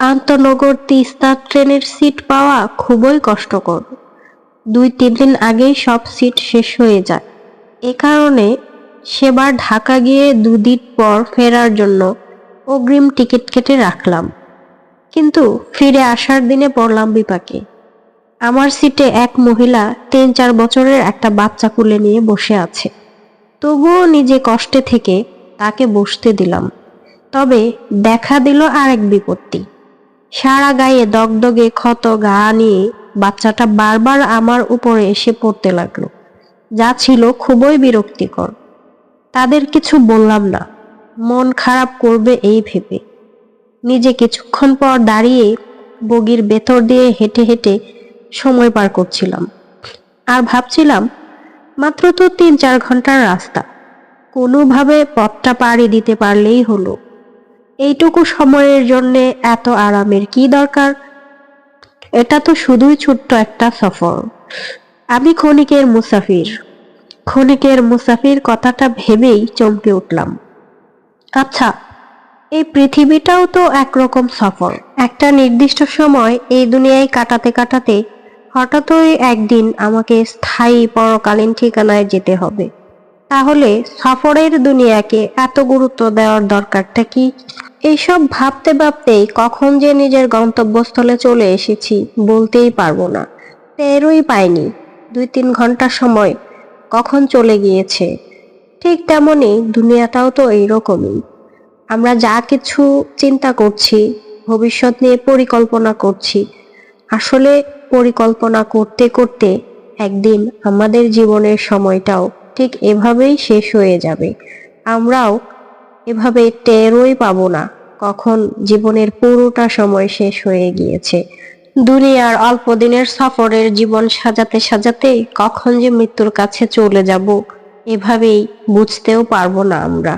আন্তনগর তিস্তা ট্রেনের সিট পাওয়া খুবই কষ্টকর। দুই, তিন দিন আগেই সব সিট শেষ হয়ে যায়। এ কারণে সেবার ঢাকা গিয়ে দুদিন পর ফেরার জন্য অগ্রিম টিকিট কেটে রাখলাম। কিন্তু ফিরে আসার দিনে পড়লাম বিপাকে। আমার সিটে এক মহিলা তিন, চার বছরের একটা বাচ্চা কুলে নিয়ে বসে আছে। তবুও নিজে কষ্টে থেকে তাকে বসতে দিলাম। তবে দেখা দিল আরেক বিপত্তি। সারা গায়ে দগদগে ক্ষত গা নিয়ে বাচ্চাটা বারবার আমার উপরে এসে পড়তে লাগল। যা ছিল খুবই বিরক্তিকর। তাদের কিছু বললাম না। মন খারাপ করবে এই ভেবে। নিজে কিছুক্ষণ পর দাঁড়িয়ে বগির ভেতর দিয়ে হেঁটে হেঁটে সময় পার করছিলাম। আর ভাবছিলাম, মাত্র তো তিন চার ঘণ্টার রাস্তা। কোনোভাবে পথটা পাড়ি দিতে পারলেই হলো। এইটুকু সময়ের জন্যে এত আরামের কি দরকার? এটা তো শুধুই ছোট্ট একটা সফর। আমি ক্ষণিকের মুসাফির। ক্ষণিকের মুসাফির কথাটা ভেবেই চমকে উঠলাম। আচ্ছা এই পৃথিবীটাও তো একরকম সফর। একটা নির্দিষ্ট সময় এই দুনিয়ায় কাটাতে কাটাতে হঠাৎই একদিন আমাকে স্থায়ী পরকালীন ঠিকানায় যেতে হবে। তাহলে সফরের দুনিয়াকে এত গুরুত্ব দেওয়ার দরকারটা কি? এইসব ভাবতে ভাবতেই কখন যে নিজের গন্তব্যস্থলে চলে এসেছি বলতেই পারব না। টেরই পাইনি। দুই তিন ঘণ্টা সময় কখন চলে গিয়েছে? ঠিক তেমনই দুনিয়াটাও তো এইরকমই। আমরা যা কিছু চিন্তা করছি, ভবিষ্যৎ নিয়ে পরিকল্পনা করছি, আসলে পরিকল্পনা করতে করতে একদিন আমাদের জীবনের সময়টাও ঠিক এভাবেই শেষ হয়ে যাবে। আমরাও এভাবে টেরই পাবো না। কখন জীবনের পুরোটা সময় শেষ হয়ে গিয়েছে। দুনিয়ার অল্প দিনের সফরের জীবন সাজাতে সাজাতে কখন যে মৃত্যুর কাছে চলে যাব, এভাবেই বুঝতেও পারব না আমরা।